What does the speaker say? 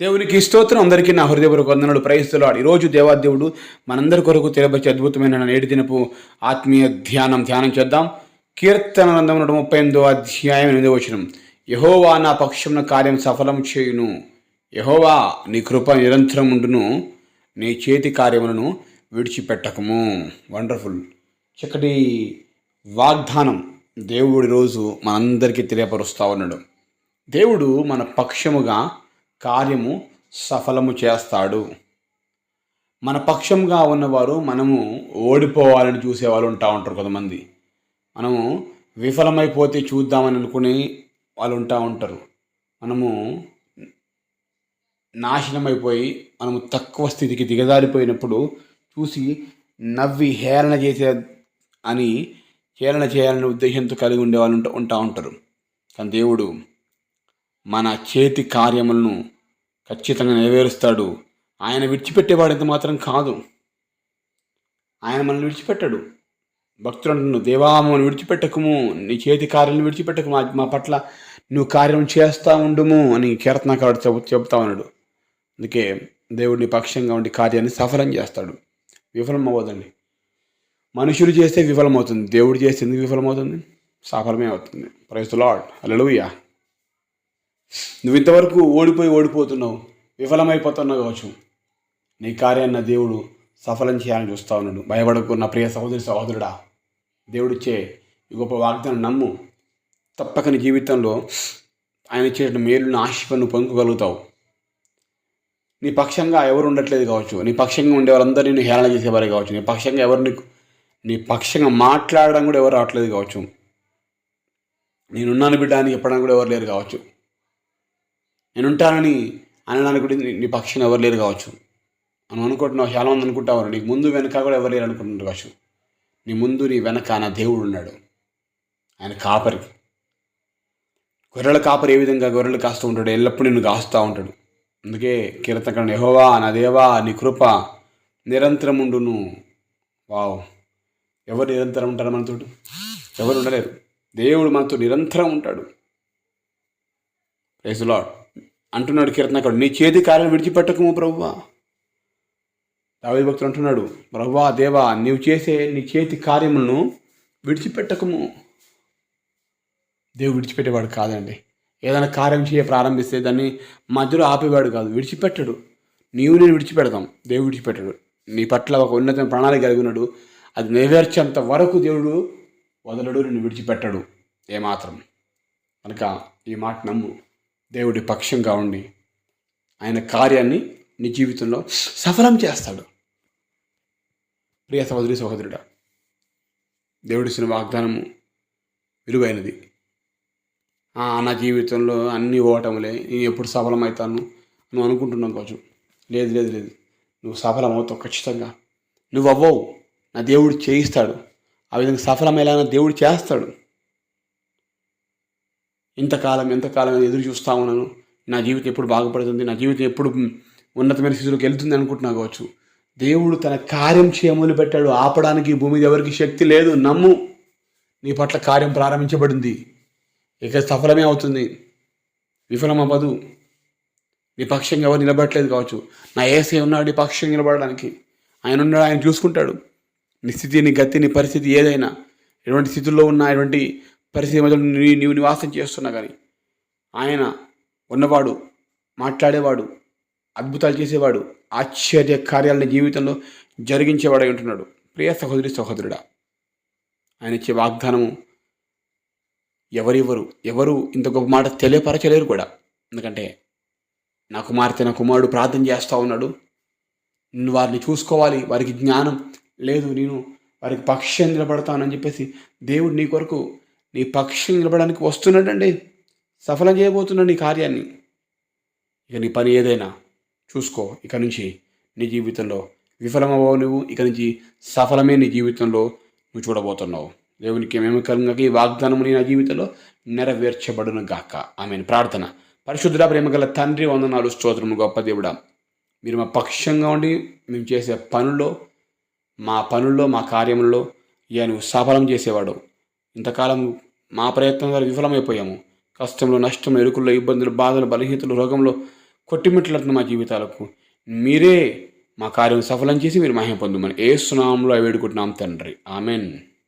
దేవునికి స్తోత్రం. అందరికీ నా హృదయపూర్వక వందనలు. ప్రయత్నిస్తున్నాడు ఈరోజు దేవాదేవుడు మనందరి కొరకు తెలియపరిచే అద్భుతమైన నేటి దినపు ఆత్మీయ ధ్యానం ధ్యానం చేద్దాం. కీర్తన గ్రంథం నూట ముప్పై ఎనిమిదో అధ్యాయం ఎనిమిదో వచనం. యహోవా నా పక్షమున కార్యం సఫలం చేయును. యహోవా నీ కృప నిరంతరం ఉండును. నీ చేతి కార్యములను విడిచిపెట్టకము. వండర్ఫుల్. చక్కటి వాగ్దానం దేవుడి రోజు మనందరికీ తెలియపరుస్తూ ఉన్నాడు. దేవుడు మన పక్షముగా కార్యము సఫలము చేస్తాడు. మన పక్షంగా ఉన్నవారు మనము ఓడిపోవాలని చూసేవాళ్ళు ఉంటా ఉంటారు కొంతమంది. మనము విఫలమైపోతే చూద్దామని అనుకుని వాళ్ళు ఉంటా ఉంటారు. మనము నాశనమైపోయి మనము తక్కువ స్థితికి దిగజారిపోయినప్పుడు చూసి నవ్వి హేళన చేసే అని హేళన చేయాలనే ఉద్దేశంతో కలిగి ఉండే వాళ్ళు ఉంటా ఉంటా ఉంటారు. కానీ దేవుడు మన చేతి కార్యములను ఖచ్చితంగా నెరవేరుస్తాడు. ఆయన విడిచిపెట్టేవాడు ఎంత మాత్రం కాదు. ఆయన మనల్ని విడిచిపెట్టాడు. భక్తులు అంటున్నాడు దేవా మమ్మల్ని విడిచిపెట్టకము. నీ చేతి కార్యాలను విడిచిపెట్టకము మా పట్ల నువ్వు కార్యం చేస్తూ ఉండుము అని కీర్తనకాడు చెబు చెబుతా ఉన్నాడు. అందుకే దేవుడిని పక్షంగా ఉండి కార్యాన్ని సఫలం చేస్తాడు. విఫలం అవ్వదండి. మనుషులు చేస్తే విఫలమవుతుంది. దేవుడు చేస్తే ఎందుకు విఫలమవుతుంది? సఫలమే అవుతుంది. ప్రైజ్ లాడ్ అలలుయ్యా నువ్వు ఇంతవరకు ఓడిపోయి ఓడిపోతున్నావు విఫలమైపోతున్నావు కావచ్చు. నీ కార్యాన్ని దేవుడు సఫలం చేయాలని చూస్తా ఉన్నాడు. భయపడకు నా ప్రియ సహోదరి సహోదరుడా. దేవుడిచ్చే ఈ గొప్ప వాగ్దానం నమ్ము. తప్పక నీ జీవితంలో ఆయన ఇచ్చేటువంటి మేలుని ఆశీర్వాదం పొందుకోగలుగుతావు. నీ పక్షంగా ఎవరు ఉండట్లేదు కావచ్చు. నీ పక్షంగా ఉండే వాళ్ళందరూ నేను హేళన చేసేవారే కావచ్చు. నీ పక్షంగా ఎవరు నీకు నీ పక్షంగా మాట్లాడడం కూడా ఎవరు రావట్లేదు కావచ్చు. నేనున్నాను బిడ్డ అని చెప్పడానికి కూడా ఎవరు లేరు కావచ్చు. నేను ఉంటానని అనడానికి కూడా నీ- పక్షిని పక్షాన ఎవరు లేరు కావచ్చు. మనం అనుకుంటున్నావు చాలా మంది అనుకుంటావు నీకు ముందు వెనక కూడా ఎవరు లేరు అనుకుంటున్నారు కావచ్చు. నీ ముందు నీ వెనక నా దేవుడు ఉన్నాడు. ఆయన కాపరి. గొర్రెల కాపరి ఏ విధంగా గొర్రెలు కాస్తూ ఉంటాడు ఎల్లప్పుడూ నిన్ను కాస్తూ ఉంటాడు. అందుకే కీర్తకరణ యెహోవా నా దేవా నీ కృప నిరంతరం ఉండును వావ్. ఎవరు నిరంతరం ఉంటారు మనతో ఎవరు ఉండలేరు. దేవుడు మనతో నిరంతరం ఉంటాడు. ప్రైజ్ లాడ్ అంటున్నాడు కీర్తనకాడు నీ చేతి కార్యం విడిచిపెట్టకము ప్రభువా దావీ భక్తుడు అంటున్నాడు ప్రభువా దేవా నీవు చేసే నీ చేతి కార్యములను విడిచిపెట్టకము. దేవుడు విడిచిపెట్టేవాడు కాదండి. ఏదైనా కార్యం చేయ ప్రారంభిస్తే దాన్ని మధ్యలో ఆపేవాడు కాదు విడిచిపెట్టడు. నీవు నేను విడిచిపెడతాం దేవుడు విడిచిపెట్టడు. నీ పట్ల ఒక ఉన్నతమైన ప్రణాళిక కలిగి ఉన్నాడు. అది నెరవేర్చేంత వరకు దేవుడు వదలడు నిన్ను విడిచిపెట్టడు. ఏమాత్రం. కనుక ఈ మాట నమ్ము. దేవుడి పక్షంగా ఉండి ఆయన కార్యాన్ని నీ జీవితంలో సఫలం చేస్తాడు. ప్రియ సహోదరి సహోదరుడా దేవుడిసిన వాగ్దానము విలువైనది. నా జీవితంలో అన్ని ఓటములే నేను ఎప్పుడు సఫలమవుతాను నువ్వు అనుకుంటున్నావు కావచ్చు. లేదు లేదు లేదు. నువ్వు సఫలమవుతావు ఖచ్చితంగా. నువ్వు అవ్వవు నా దేవుడు చేయిస్తాడు. ఆ విధంగా సఫలమయ్యేలా దేవుడు చేస్తాడు. ఇంతకాలం ఎంతకాలం ఎదురు చూస్తా ఉన్నాను. నా జీవితం ఎప్పుడు బాగుపడుతుంది? నా జీవితం ఎప్పుడు ఉన్నతమైన స్థితిలోకి వెళ్తుంది అనుకుంటున్నా కావచ్చు. దేవుడు తన కార్యం చేయములు పెట్టాడు. ఆపడానికి భూమి ఎవరికి శక్తి లేదు. నమ్ము. నీ పట్ల కార్యం ప్రారంభించబడింది. ఇక సఫలమే అవుతుంది. విఫలం అవ్వదు నీ పక్షంగా ఎవరు నిలబడట్లేదు కావచ్చు. నా ఏసే ఉన్నాడు నీ పక్షంగా నిలబడడానికి. ఆయన ఉన్నాడు ఆయన చూసుకుంటాడు. నీ స్థితి నీ గతి నీ పరిస్థితి ఏదైనా. ఎటువంటి స్థితుల్లో ఉన్నా ఎటువంటి పరిస్థితి మధ్యలో నీవు నివాసం చేస్తున్నా కానీ ఆయన ఉన్నవాడు మాట్లాడేవాడు అద్భుతాలు చేసేవాడు ఆశ్చర్య కార్యాలని జీవితంలో జరిగించేవాడై ఉంటున్నాడు. ప్రియ సహోదరి సహోదరుడా ఆయన ఇచ్చే వాగ్దానము ఎవరెవరు ఎవరు ఇంత గొప్ప మాట తెలియపరచలేరు కూడా. ఎందుకంటే నా కుమార్తె నా కుమారుడు ప్రార్థన చేస్తూ ఉన్నాడు. నేను వారిని చూసుకోవాలి వారికి జ్ఞానం లేదు నేను వారికి పక్షం నిలబడతానని చెప్పేసి దేవుడు నీ కొరకు నీ పక్షం నిలబడడానికి వస్తున్నాడండి. సఫలం చేయబోతున్నాడు నీ కార్యాన్ని. ఇక నీ పని ఏదైనా చూసుకో. ఇక నుంచి నీ జీవితంలో విఫలమవ్వవు నువ్వు. ఇక నుంచి సఫలమే నీ జీవితంలో నువ్వు చూడబోతున్నావు. దేవునికి మేమకరంగా ఈ వాగ్దానము నీ నా జీవితంలో నెరవేర్చబడును గాక. ఆమె ప్రార్థన. పరిశుద్ధుడ ప్రేమగల తండ్రి వందనాలు స్తోత్రము గొప్ప దేవుడా. మీరు మా పక్షంగా ఉండి మేము చేసే పనుల్లో మా పనుల్లో మా కార్యముల్లో ఇక నువ్వు సఫలం చేసేవాడు. ఇంతకాలం మా ప్రయత్నం ద్వారా విఫలమైపోయాము. కష్టంలో నష్టంలో ఎరుకుల్లో ఇబ్బందులు బాధలు బలహీతలు రోగంలో కొట్టిమిట్లాడుతున్న మా జీవితాలకు. మీరే మా కార్యం సఫలం చేసి మీరు మహిమ పొందమని ఏ సునామంలో వేడుకుంటున్నాం తండ్రి. ఆమెన్.